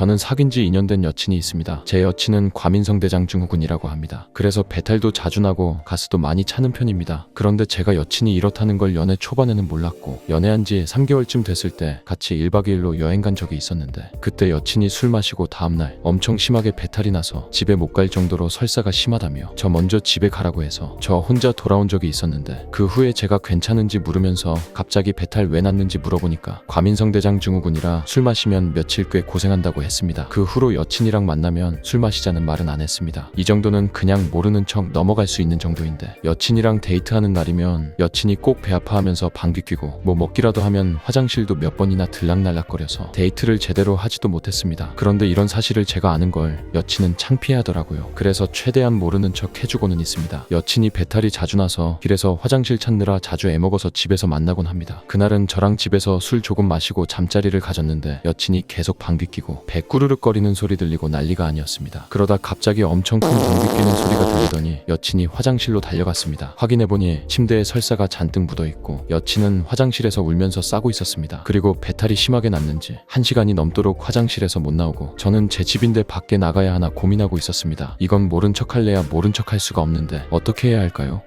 저는 사귄 지 2년 된 여친이 있습니다. 제 여친은 과민성 대장 증후군이라고 합니다. 그래서 배탈도 자주 나고 가스도 많이 차는 편입니다. 그런데 제가 여친이 이렇다는 걸 연애 초반에는 몰랐고 연애한 지 3개월쯤 됐을 때 같이 1박 2일로 여행 간 적이 있었는데 그때 여친이 술 마시고 다음날 엄청 심하게 배탈이 나서 집에 못 갈 정도로 설사가 심하다며 저 먼저 집에 가라고 해서 저 혼자 돌아온 적이 있었는데 그 후에 제가 괜찮은지 물으면서 갑자기 배탈 왜 났는지 물어보니까 과민성 대장 증후군이라 술 마시면 며칠 꽤 고생한다고 했 습니다. 그 후로 여친이랑 만나면 술 마시자는 말은 안 했습니다. 이 정도는 그냥 모르는 척 넘어갈 수 있는 정도인데 여친이랑 데이트하는 날이면 여친이 꼭 배 아파하면서 방귀 뀌고 뭐 먹기라도 하면 화장실도 몇 번이나 들락날락거려서 데이트를 제대로 하지도 못했습니다. 그런데 이런 사실을 제가 아는 걸 여친은 창피해하더라고요. 그래서 최대한 모르는 척 해주고는 있습니다. 여친이 배탈이 자주 나서 길에서 화장실 찾느라 자주 애먹어서 집에서 만나곤 합니다. 그날은 저랑 집에서 술 조금 마시고 잠자리를 가졌는데 여친이 계속 방귀 뀌고 배 꾸르륵거리는 소리 들리고 난리가 아니었습니다. 그러다 갑자기 엄청 큰 방귀 뀌는 소리가 들리더니 여친이 화장실로 달려갔습니다. 확인해보니 침대에 설사가 잔뜩 묻어 있고 여친은 화장실에서 울면서 싸고 있었습니다. 그리고 배탈이 심하게 났는지 한 시간이 넘도록 화장실에서 못 나오고 저는 제 집인데 밖에 나가야 하나 고민하고 있었습니다. 이건 모른 척 할래야 모른 척할 수가 없는데 어떻게 해야 할까요?